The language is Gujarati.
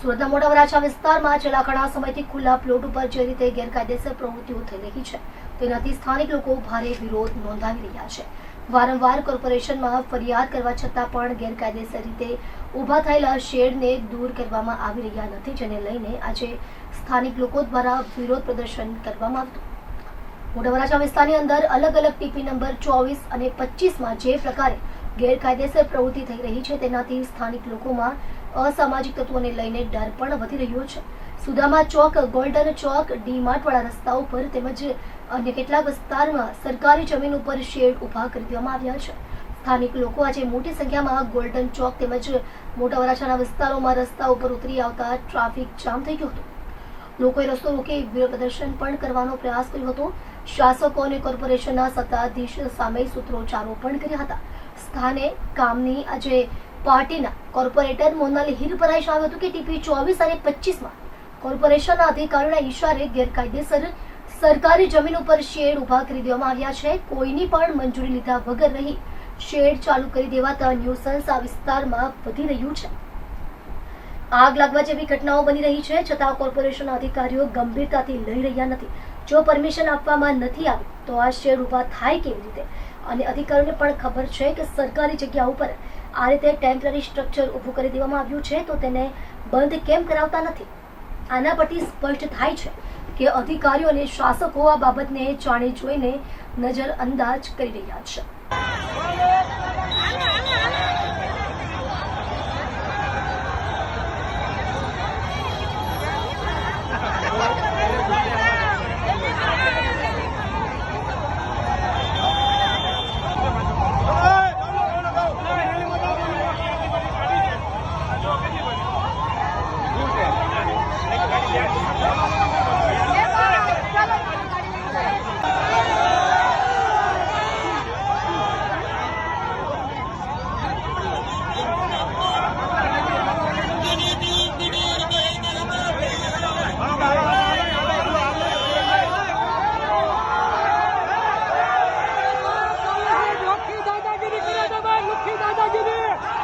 સુરતના મોટા વરાછા વિસ્તારમાં છેલ્લા ઘણા સમયથી ખુલ્લા પ્લોટ ઉપર જે રીતે ગેરકાયદેસર પ્રવૃત્તિઓ થઈ રહી છે, તેનાથી સ્થાનિક લોકો ભારે વિરોધ નોંધાવી રહ્યા છે. વારંવાર કોર્પોરેશનમાં ફરિયાદ કરવા છતાં પણ ગેરકાયદેસર રીતે ઊભા થયેલા શેડને દૂર કરવામાં આવી રહ્યા નથી, જેને લઈને આજે સ્થાનિક લોકો દ્વારા વિરોધ પ્રદર્શન કરવામાં આવ્યું. મોટા વરાછા વિસ્તારની અંદર અલગ અલગ ટીપી નંબર ચોવીસ અને પચીસમાં જે પ્રકારે ગેરકાયદેસર પ્રવૃત્તિ થઈ રહી છે. તેનાથી સ્થાનિક લોકોમાં અસામાજિક તત્વોને લઈને ડર પણ વધી રહ્યો છે. સુદામા ચોક, ગોલ્ડન ચોક, ડી માર્ટવાળા રસ્તા ઉપર તેમજ અન્ય કેટલાક વિસ્તારમાં સરકારી જમીન ઉપર શેડ ઊભા કરી દેવામાં આવ્યા છે. સ્થાનિક લોકો આજે મોટી સંખ્યામાં ગોલ્ડન ચોક તેમજ મોટા વરાછાના વિસ્તારોમાં રસ્તા ઉપર ઉતરી આવતા ટ્રાફિક જામ થઈ ગયો હતો. લોકોએ રસ્તો રોકી વિરોધ પ્રદર્શન પણ કરવાનો પ્રયાસ કર્યો હતો. શાસકો અને કોર્પોરેશનના સત્તાધીશ સામે સૂત્રોચ્ચારો પણ કર્યા હતા. સ્થાને કામની આજે પાર્ટીના કોર્પોરેટર મોનાલી હીર પરાઈ જણાવ્યું હતું કે ટીપી ચોવીસ અને પચીસમાં કોર્પોરેશનના અધિકારીઓના ઈશારે ગેરકાયદેસર સરકારી જમીન ઉપર શેડ ઊભા કરી દેવામાં આવ્યા છે. કોઈની પણ મંજૂરી લીધા વગર રહી શેડ ચાલુ કરી દેવાતા ન્યુસન્સ આ વિસ્તારમાં વધી રહ્યું છે. આગ લાગવા જેવી ઘટનાઓ બની રહી છે, છતાં કોર્પોરેશનના અધિકારીઓ ગંભીરતાથી લઈ રહ્યા નથી. જો પરમિશન આપવામાં નથી આવી તો આ શેડ ઊભા થાય કેવી રીતે? અને અધિકારીઓને પણ ખબર છે કે સરકારી જગ્યા ઉપર આ રીતે ટેમ્પરરી સ્ટ્રક્ચર ઊભું કરી દેવામાં આવ્યું છે, તો તેને બંધ કેમ કરાવતા નથી? આના પરથી સ્પષ્ટ થાય છે કે અધિકારીઓ અને શાસકો આ બાબતને જાણી જોઈને નજરઅંદાજ કરી રહ્યા છે.